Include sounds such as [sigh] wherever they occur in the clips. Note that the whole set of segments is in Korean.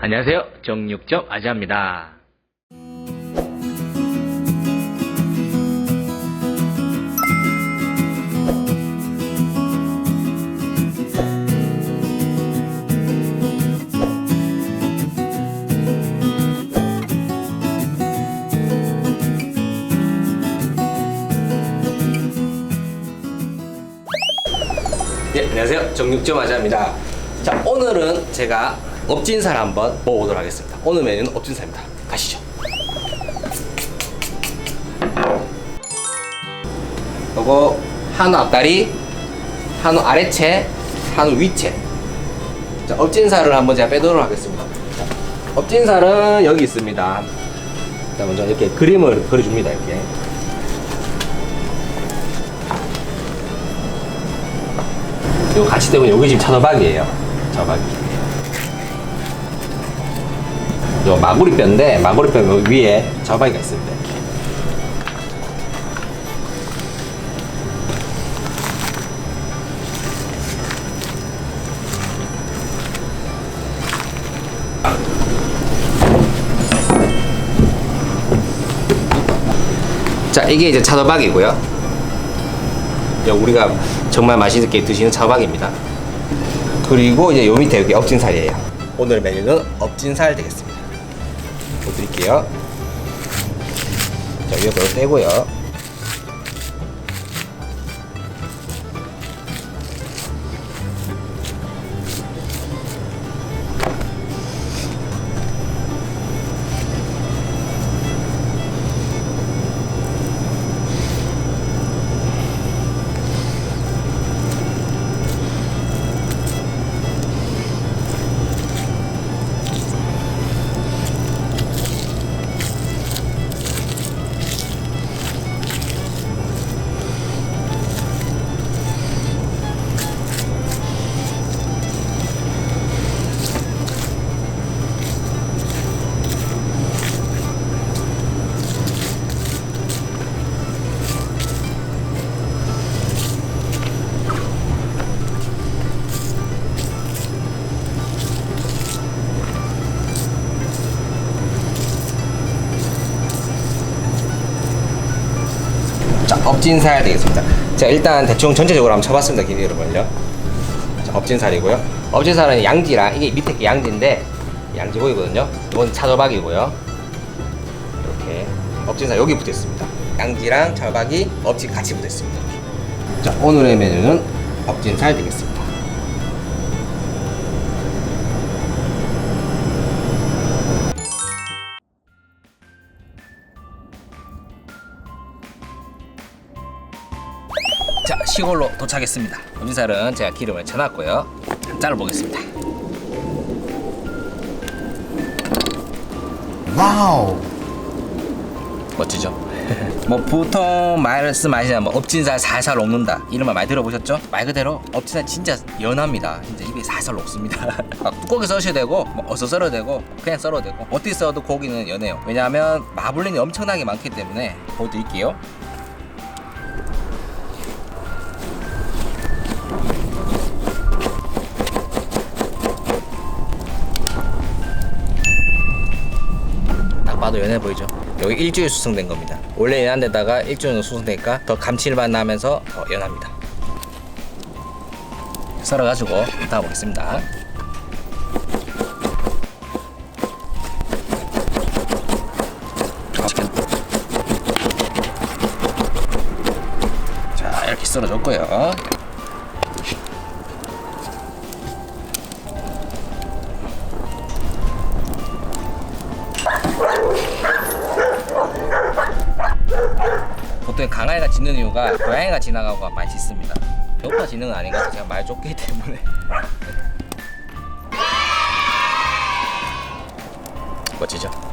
안녕하세요. 정육점 아지아입니다. 네, 안녕하세요. 정육점 아자입니다. 자, 오늘은 제가 업진살 한번 먹어보도록 하겠습니다. 오늘 메뉴는 업진살입니다. 가시죠. 요거 한우 앞다리, 한우 아래채, 한우 위채. 자, 업진살을 한번 제가 빼도록 하겠습니다. 자, 업진살은 여기 있습니다. 자, 먼저 이렇게 그림을 그려줍니다. 이렇게. 요 같이 때문에 여기 지금 차도박이에요. 차도박이. 요 마구리뼈인데 마구리뼈 요 위에 차도박이가 있습니다. 이렇게. 자 이게 이제 차도박이고요. 야, 우리가 정말 맛있게 드시는 차박입니다. 그리고 이제 요 밑에 여기 업진살이에요. 오늘 메뉴는 업진살 되겠습니다. 보여드릴게요. 자, 위에 걸 떼고요. 업진살 되겠습니다. 자, 일단 대충 전체적으로 한번 쳐봤습니다. 기계 여러분요. 자, 업진 살이고요. 업진 살은 양지랑 이게 밑에 게 양지인데 양지 보이거든요. 이건 차돌박이고요. 이렇게 업진 살 여기 붙어 있습니다. 양지랑 차돌박이 업지 같이 붙어 있습니다. 자, 오늘의 메뉴는 업진 살 되겠습니다. 시골로 도착했습니다. 음살은 제가 기름을 쳐놨고요. 잘라 보겠습니다. 와우. 멋지죠? [laughs] 뭐 보통 말씀하시는 뭐 업진살 살살 녹는다. 이런 말 많이 들어보셨죠? 말 그대로 업진살 진짜 연합니다. 진짜 입에 살살 녹습니다. [laughs] 막 두껍게 썰어도 되고 뭐 어서 썰어도 되고 그냥 썰어도 되고. 어떻게 썰어도 고기는 연해요. 왜냐하면 마블링이 엄청나게 많기 때문에 보여드릴게요 봐도 연해 보이죠? 여기 일주일 수성된 겁니다. 원래 연한 데다가 일주일 수성되니까 더 감칠맛 나면서 더 연합니다. 썰어가지고 이따 보겠습니다. 자 이렇게 썰어줬고요. 보통 강아지가 짖는 이유가 고양이가 지나가고 많이 짖습니다. 배고파 짖는 건 아닌 것 같아요. 제가 말 좁기 때문에. [laughs] 멋지죠?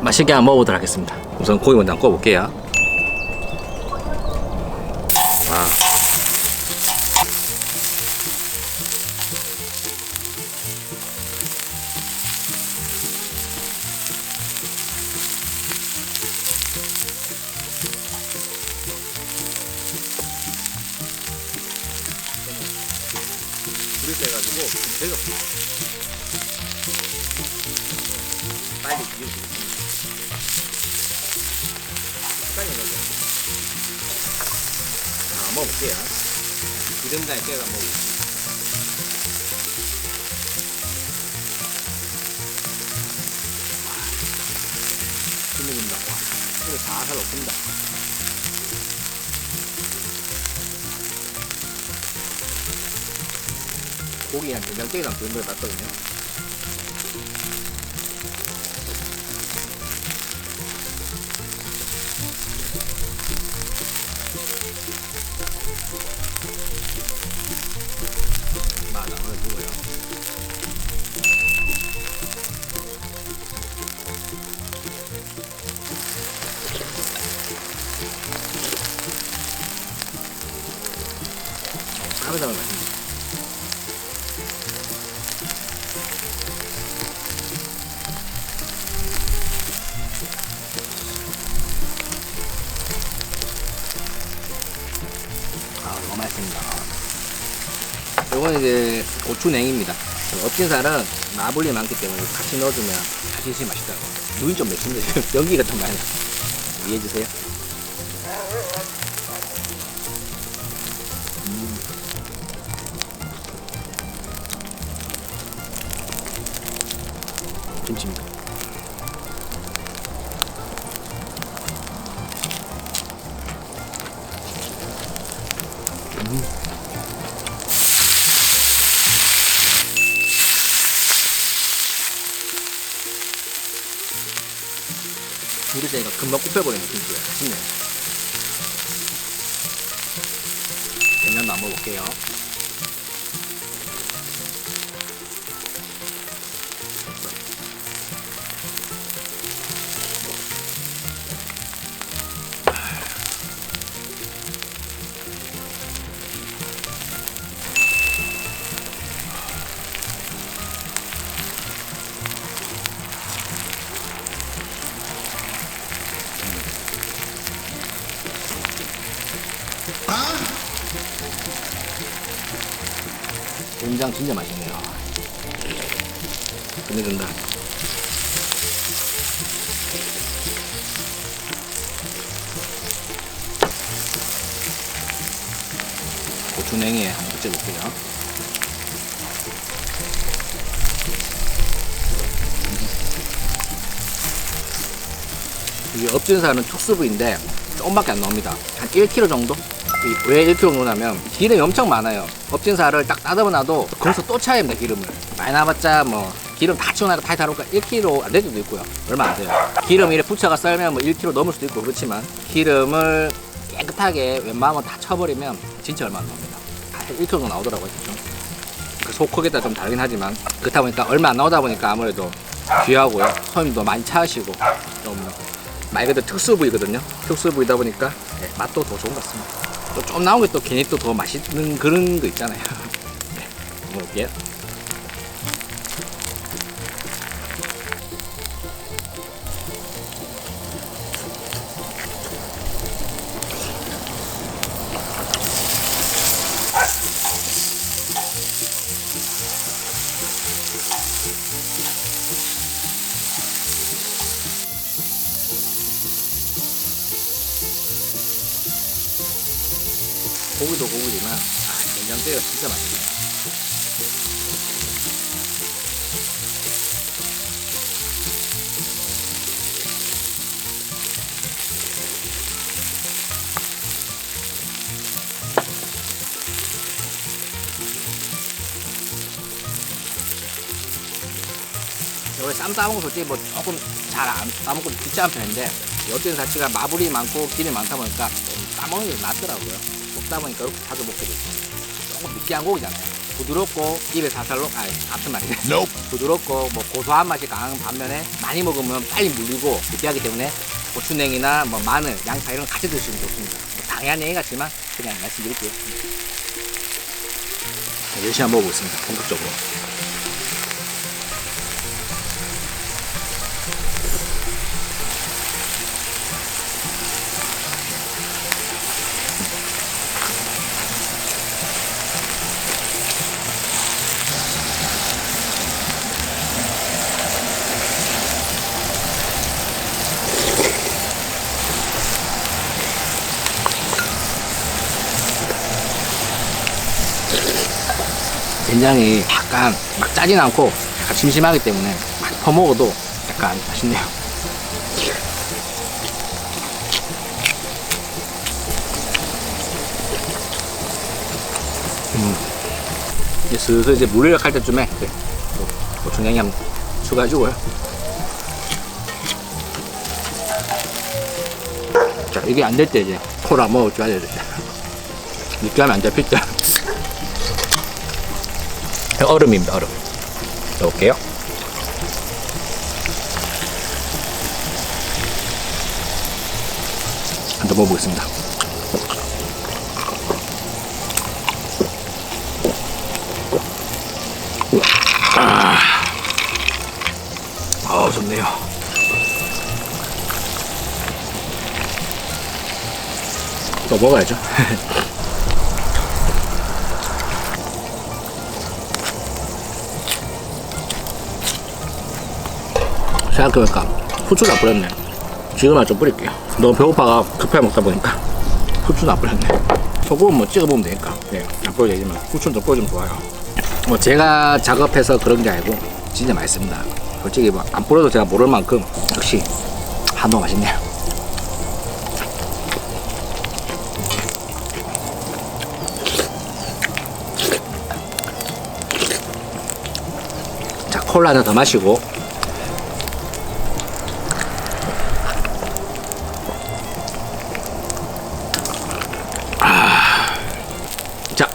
맛있게 한번 먹어보도록 하겠습니다. 우선 고기 먼저 한번 구워볼게요. 와. 불이 세가지고 배가 기름장에 깨가 먹어볼게요. 끝내준다. 와, 술을 살살 넣습니다. 고기랑 된장찌개랑 그런 걸 놨거든요. 이제 고추냉입니다. 엎진살은 나불이 많기 때문에 같이 넣어주면 다시 맛있다고. 눈이 좀 맵습니다. [laughs] 연기가 좀 많이 나. 이해해 주세요. 음. 김치입니다. 금방 굽혀버리는 김치예요. 맛있네. 된장도 한번 먹어볼게요. 된장 진짜 맛있네요. 끝내준다. 고추냉이에 한번 붙여볼게요. 이게 엎진살은 특수부인데 조금밖에 안 나옵니다. 한 1kg 정도? 이- 왜 1kg 넣냐면 기름이 엄청 많아요. 엎진살을 딱 따듬어 놔도 거기서 또 차야 됩니다 기름을. 많이 나봤자 뭐 기름 다 치워놔도 다 다를까 1kg 안 될 수도 있고요. 얼마 안 돼요. 기름 이래 부쳐가 썰면 뭐 1kg 넘을 수도 있고 그렇지만 기름을 깨끗하게 웬만하면 다 쳐버리면 진짜 얼마 안 나옵니다. 한 1kg 정도 나오더라고요. 그 소크기다 좀 다르긴 하지만 그렇다 보니까 얼마 안 나오다 보니까 아무래도 귀하고요. 손님도 많이 차시고 좀 말 그대로 특수 부위거든요. 특수 부위다 보니까 네, 맛도 더 좋은 것 같습니다. 또좀 나온 게또 괜히 또 더 맛있는 그런 거 있잖아요. [laughs] 네, 먹을게요. 진짜 맛있네요. 원래 쌈 싸먹은 솔직히 뭐 조금 잘 안 싸먹고 귀찮은 편인데 어떤 자체가 마블이 많고 기름이 많다 보니까 좀 싸먹는 게 낫더라고요. 먹다 보니까 이렇게 자주 먹게 됐어요. 조금 느끼한 고기잖아요. 부드럽고 입에 살살로 아니 같은 말이네 부드럽고 뭐 고소한 맛이 강한 반면에 많이 먹으면 빨리 물리고 느끼하기 때문에 고추냉이나 뭐 마늘, 양파 이런 거 같이 드시면 좋습니다. 뭐 당연한 얘기 같지만 그냥 말씀드릴게요. 자, 열심히 한번 먹어보겠습니다. 본격적으로. 된장이 약간 막 짜진 않고 약간 심심하기 때문에 막 퍼먹어도 약간 맛있네요. 음. 이제 슬슬 이제 물을 할 때쯤에 네, 또 고추냉이 한번 추가해주고요. 자, 이게 안 될 때 이제 콜라 먹어줘야 돼. [laughs] 느끼하면 안 잡힐 때. [laughs] [laughs] 얼음입니다, 얼음. 넣을게요. 한번 먹어보겠습니다. 아, 아 좋네요. 또 먹어야죠. [laughs] 생각해보니까 후추를 안 뿌렸네. 지금은 좀 뿌릴게요. 너무 배고파가 급하게 먹다 보니까 [laughs] 후추는 안 뿌렸네. 소금 뭐 찍어보면 되니까. 네, 안 뿌려도 되지만 후추는 좀 뿌려주면 좋아요. 뭐 제가 작업해서 그런 게 아니고 진짜 맛있습니다. 솔직히 뭐 안 뿌려도 제가 모를 만큼 역시 한우 맛있네요. 자, 콜라 하나 더 마시고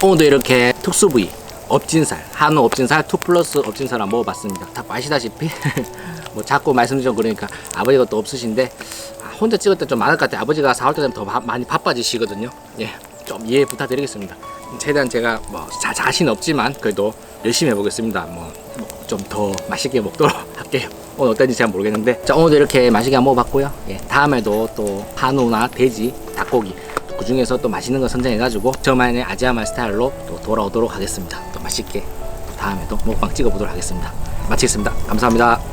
오늘도 이렇게 특수 부위 업진살 한우 업진살 2 플러스 업진살 한번 먹어봤습니다. 다 아시다시피. [laughs] 뭐 자꾸 말씀드리면 그러니까 아버지가 또 없으신데 아, 혼자 찍을 때 좀 많을 것 같아요. 아버지가 사올 때 되면 더 바- 많이 바빠지시거든요. 예좀 이해 부탁드리겠습니다. 최대한 제가 뭐 자, 자신 없지만 그래도 열심히 해보겠습니다. 뭐 좀 더 맛있게 먹도록 [laughs] 할게요. 오늘 어떤지 잘 모르겠는데. 자 오늘도 이렇게 맛있게 한번 먹어봤고요. 예, 다음에도 또 한우나 돼지 닭고기 그 중에서 또 맛있는 거 선정해가지고 저만의 아지아말 스타일로 또 돌아오도록 하겠습니다. 또 맛있게 다음에도 먹방 찍어보도록 하겠습니다. 마치겠습니다. 감사합니다.